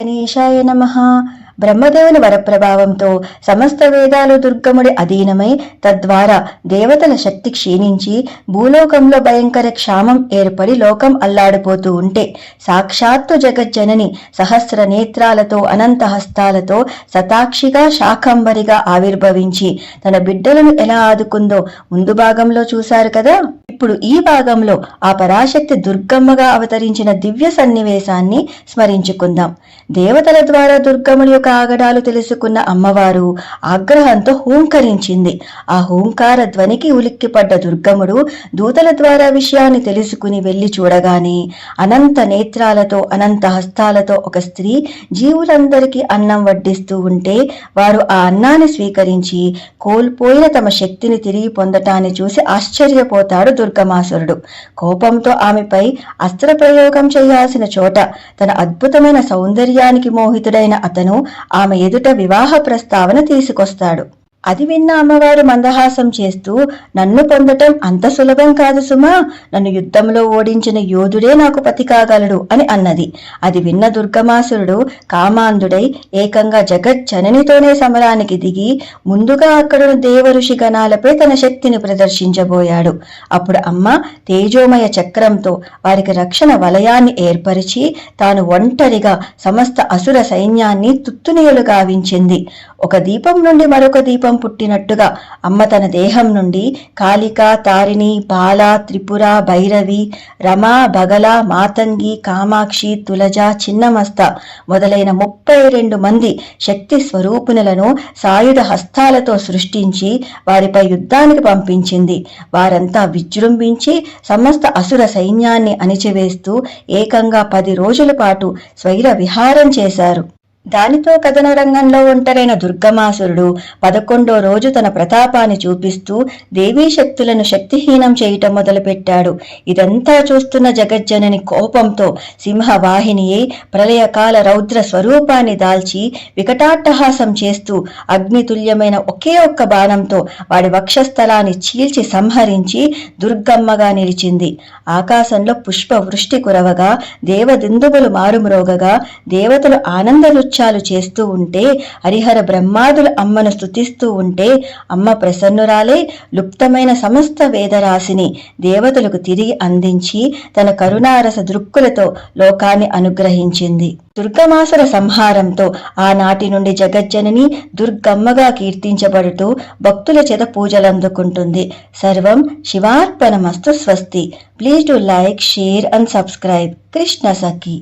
గణేశాయ నమ. బ్రహ్మదేవుని వరప్రభావంతో సమస్త వేదాలు దుర్గముడి అధీనమై తద్వారా దేవతల శక్తి క్షీణించి భూలోకంలో భయంకర క్షామం ఏర్పడి లోకం అల్లాడిపోతూ ఉంటే సాక్షాత్తు జగజ్జనని సహస్ర నేత్రాలతో అనంత హస్తాలతో సతాక్షిగా శాకంబరిగా ఆవిర్భవించి తన బిడ్డలను ఎలా ఆదుకుందో ముందు భాగంలో చూశారు కదా? ఇప్పుడు ఈ భాగంలో ఆ పరాశక్తి దుర్గమ్మగా అవతరించిన దివ్య సన్నివేశాన్ని స్మరించుకుందాం. దేవతల ద్వారా దుర్గమ్మని యొక్క ఆగడాలు తెలుసుకున్న అమ్మవారు ఆగ్రహంతో హూంకరించింది. ఆ హూంకార ధ్వనికి ఉలిక్కిపడ్డ దుర్గముడు దూతల ద్వారా విషయాన్ని తెలుసుకుని వెళ్ళి చూడగానే అనంత నేత్రాలతో అనంత హస్తాలతో ఒక స్త్రీ జీవులందరికీ అన్నం వడ్డిస్తూ ఉంటే వారు ఆ అన్నాన్ని స్వీకరించి కోల్పోయిన తమ శక్తిని తిరిగి పొందటాన్ని చూసి ఆశ్చర్యపోతాడు దుర్గమాసురుడు. కోపంతో ఆమెపై అస్త్ర ప్రయోగం చేయాల్సిన చోట తన అద్భుతమైన సౌందర్యానికి మోహితుడైన అతను ఆమె ఎదుట వివాహ ప్రస్తావన తీసుకొస్తాడు. అది విన్న అమ్మవారు మందహాసం చేస్తూ నన్ను పొందటం అంత సులభం కాదు సుమా. నన్ను యుద్ధంలో ఓడించిన యోధుడే నాకు పతి కాగలడు అని అన్నది. అది విన్న దుర్గమాసురుడు కామాంధుడై ఏకంగా జగజ్జననితోనే సమరానికి దిగి ముందుగా అక్కడున్న దేవఋషి గణాలపై తన శక్తిని ప్రదర్శించబోయాడు. అప్పుడు అమ్మ తేజోమయ చక్రంతో వారికి రక్షణ వలయాన్ని ఏర్పరిచి తాను ఒంటరిగా సమస్త అసుర సైన్యాన్ని తుత్తునీయులు గావించింది. ఒక దీపం నుండి మరొక దీపం పుట్టినట్టుగా అమ్మ తన దేహం నుండి కాళిక తారిణి బాల త్రిపుర భైరవి రమ బగల మాతంగి కామాక్షి తులజ చిన్నమస్త మొదలైన ముప్పై రెండు మంది శక్తి స్వరూపునులను సాయుధ హస్తాలతో సృష్టించి వారిపై యుద్ధానికి పంపించింది. వారంతా విజృంభించి సమస్త అసుర సైన్యాన్ని అణిచివేస్తూ ఏకంగా పది రోజుల పాటు స్వైర విహారం చేశారు. దానితో కథన రంగంలో ఒంటరైన దుర్గమాసురుడు పదకొండో రోజు తన ప్రతాపాన్ని చూపిస్తూ దేవీ శక్తులను శక్తిహీనం చేయటం మొదలుపెట్టాడు. ఇదంతా చూస్తున్న జగజ్జనని కోపంతో సింహవాహినియే ప్రళయకాల రౌద్ర స్వరూపాన్ని దాల్చి వికటాట్టహాసం చేస్తూ అగ్నితుల్యమైన ఒకే ఒక్క బాణంతో వాడి వక్షస్థలాన్ని చీల్చి సంహరించి దుర్గమ్మగా నిలిచింది. ఆకాశంలో పుష్ప వృష్టి కురవగా దేవదిందుబులు మారుమ్రోగగా దేవతలు ఆనంద నృత్యాలు చేస్తూ ఉంటే హరిహర బ్రహ్మాదులు అమ్మను స్తుతిస్తూ ఉంటే అమ్మ ప్రసన్నురాలే లుప్తమైన సమస్త వేదరాశిని దేవతలకు తిరిగి అందించి తన కరుణారస దృక్కులతో లోకాన్ని అనుగ్రహించింది. దుర్గమాసుర సంహారంతో ఆనాటి నుండి జగజ్జనని దుర్గమ్మగా కీర్తించబడుతూ భక్తుల చేత పూజలందుకుంటుంది. సర్వం శివార్పణమస్తు స్వస్తి. Please to like share and subscribe. Krishna Sakhi.